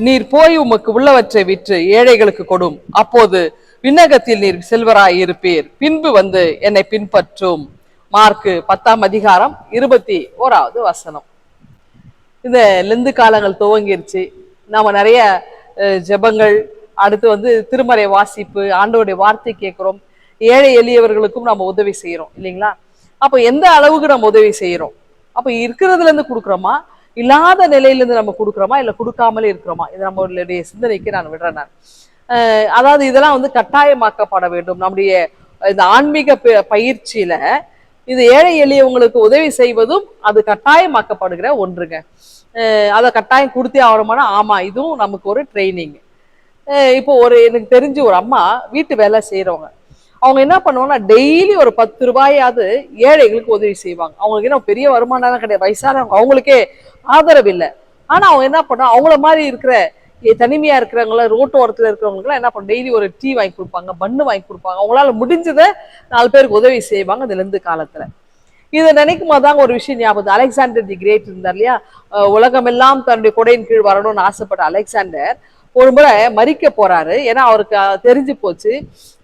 நீர் போய் உமக்கு உள்ளவற்றை விற்று ஏழைகளுக்கு கொடும். அப்போது விண்ணகத்தில் நீர் செல்வராய் இருப்பீர். பின்பு வந்து என்னை பின்பற்றும். மார்க்கு பத்தாம் அதிகாரம் இருபத்தி ஓராவது வசனம். இந்த லெந்து காலங்கள் துவங்கிருச்சு. நாம நிறைய அஹ், ஜெபங்கள் அடுத்து வந்து திருமறை வாசிப்பு ஆண்டோடைய வார்த்தை கேட்குறோம். ஏழை எளியவர்களுக்கும் நம்ம உதவி செய்யறோம் இல்லைங்களா? அப்போ எந்த அளவுக்கு நம்ம உதவி செய்யறோம் அப்போ இருக்கிறதுல இருந்து கொடுக்குறோமா? இல்லாத நிலையிலேருந்து நம்ம கொடுக்குறோமா இல்லை கொடுக்காமலே இருக்கிறோமா? இது நம்மளுடைய சிந்தனைக்கு நான் விடுறேன் நான். அதாவது இதெல்லாம் வந்து கட்டாயமாக்கப்பட வேண்டும். நம்முடைய இந்த ஆன்மீக ப- பயிற்சியில இது ஏழை எளியவங்களுக்கு உதவி செய்வதும் அது கட்டாயமாக்கப்படுகிற ஒன்றுங்க. அதை கட்டாயம் கொடுத்தே ஆகணுமானா? ஆமாம் இதுவும் நமக்கு ஒரு ட்ரைனிங் இப்போ ஒரு எனக்கு தெரிஞ்சு ஒரு அம்மா வீட்டு வேலை செய்கிறவங்க அவங்க என்ன பண்ணுவாங்கன்னா டெய்லி ஒரு பத்து ரூபாயாவது ஏழைகளுக்கு உதவி செய்வாங்க. அவங்களுக்கு என்ன பெரிய வருமானம் கிடையாது. வயசானவங்க அவங்களுக்கே ஆதரவு இல்லை. ஆனால் அவங்க என்ன பண்ணா அவங்கள மாதிரி இருக்கிற தனிமையா இருக்கிறவங்கள ரோட்டு ஓரத்தில் இருக்கிறவங்களுக்குலாம் என்ன பண்ண டெய்லி ஒரு டீ வாங்கி கொடுப்பாங்க பண்ணு வாங்கி கொடுப்பாங்க. அவங்களால முடிஞ்சதை நாலு பேருக்கு உதவி செய்வாங்க இந்த லெந்து காலத்துல. இதை நினைக்கும் போது தாங்க ஒரு விஷயம் ஞாபகம் அலெக்சாண்டர் தி கிரேட் இருந்தார் இல்லையா? உலகமெல்லாம் தன்னுடைய கொடையின் கீழ் வரணும்னு ஆசைப்பட்ட அலெக்சாண்டர் ஒரு முறை மறிக்க போறாரு. ஏன்னா அவருக்கு தெரிஞ்சு போச்சு.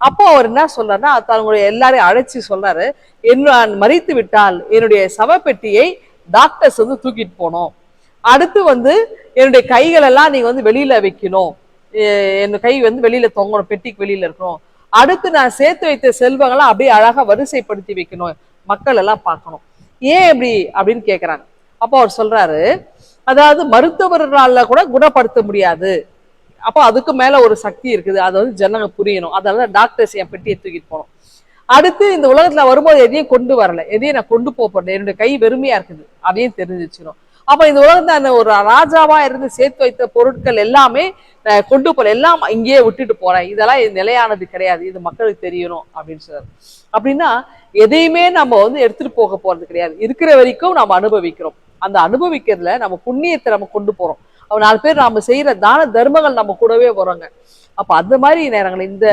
அப்போ அவர் என்ன சொல்றாருன்னா தன்னுடைய எல்லாரையும் அழைச்சி சொல்றாரு என்ன நான் மறித்து விட்டால் என்னுடைய சவப்பெட்டியை டாக்டர்ஸ் வந்து தூக்கிட்டு போனோம் அடுத்து வந்து என்னுடைய கைகளெல்லாம் நீங்க வந்து வெளியில வைக்கணும். என் கை வந்து வெளியில தொங்கணும் பெட்டிக்கு வெளியில இருக்கணும். அடுத்து நான் சேர்த்து வைத்த செல்வங்களை அப்படியே அழகா வரிசைப்படுத்தி வைக்கணும். மக்கள் எல்லாம் பார்க்கணும். ஏன் இப்படி அப்படின்னு கேக்குறாங்க. அப்போ அவர் சொல்றாரு அதாவது மருத்துவர்களால கூட குணப்படுத்த முடியாது. அப்போ அதுக்கு மேல ஒரு சக்தி இருக்குது. அதை வந்து ஜனங்க புரியணும். அதனால டாக்டர்ஸ் என் பெட்டியை தூக்கிட்டு போனோம். அடுத்து இந்த உலகத்துல வரும்போது எதையும் கொண்டு வரல. எதையும் நான் கொண்டு போக போறேன் என்னுடைய கை வெறுமையா இருக்குது. அதையும் தெரிஞ்சுச்சிடும் அப்ப இந்த உலகத்துல அந்த ஒரு ராஜாவா இருந்து சேர்த்து வைத்த பொருட்கள் எல்லாமே நான் கொண்டு போல. எல்லாம் இங்கேயே விட்டுட்டு போறேன். இதெல்லாம் இது நிலையானது கிடையாது. இது மக்களுக்கு தெரியணும் அப்படின்னு சொல்றாரு அப்படின்னா எதையுமே நம்ம வந்து எடுத்துட்டு போக போறது கிடையாது. இருக்கிற வரைக்கும் நம்ம அனுபவிக்கிறோம். அந்த அனுபவிக்கிறதுல நம்ம புண்ணியத்தை நம்ம கொண்டு போறோம். நாலு பேர் நாம செய்யற தான தர்மங்கள் நம்ம கூடவே வரோங்க அப்ப அந்த மாதிரி நேரங்கள் இந்த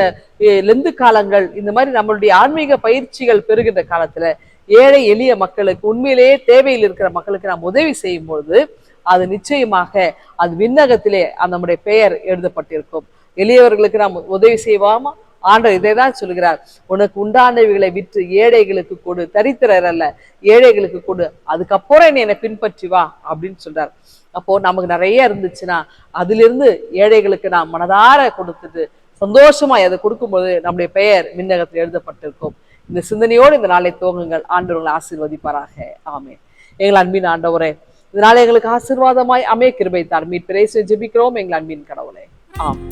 லெந்து காலங்கள் இந்த மாதிரி நம்மளுடைய ஆன்மீக பயிற்சிகள் பெறுகின்ற காலத்துல ஏழை எளிய மக்களுக்கு உண்மையிலேயே தேவையில் இருக்கிற மக்களுக்கு நாம் உதவி செய்யும் பொழுது அது நிச்சயமாக அது விண்ணகத்திலே நம்முடைய பெயர் எழுதப்பட்டிருக்கும். எளியவர்களுக்கு நாம் உதவி செய்வாமா? ஆண்டவர் இதை தான் சொல்கிறார் உனக்கு உண்டானவைகளை விற்று ஏழைகளுக்கு கொடு தரித்திரர் அல்ல ஏழைகளுக்கு கொடு அதுக்கப்புறம் நீ என்னை பின்பற்றி வா அப்படின்னு சொல்றார். அப்போ நமக்கு நிறைய இருந்துச்சுன்னா அதிலிருந்து ஏழைகளுக்கு நாம் மனதார கொடுத்துட்டு சந்தோஷமா அதை கொடுக்கும்போது நம்முடைய பெயர் மின்னகத்தில் எழுதப்பட்டிருக்கும். இந்த சிந்தனையோடு இந்த நாளை துவங்குங்கள். ஆண்டவர்களை ஆசீர்வதிப்பாராக. ஆமே எங்கள் அன்பின் ஆண்டவரே இதனால எங்களுக்கு ஆசீர்வாதமாய் அமைய கிருபை தார் மீட்பிரேசு ஜெபிக்கிறோம். எங்கள் அன்பின் கடவுளே. ஆம்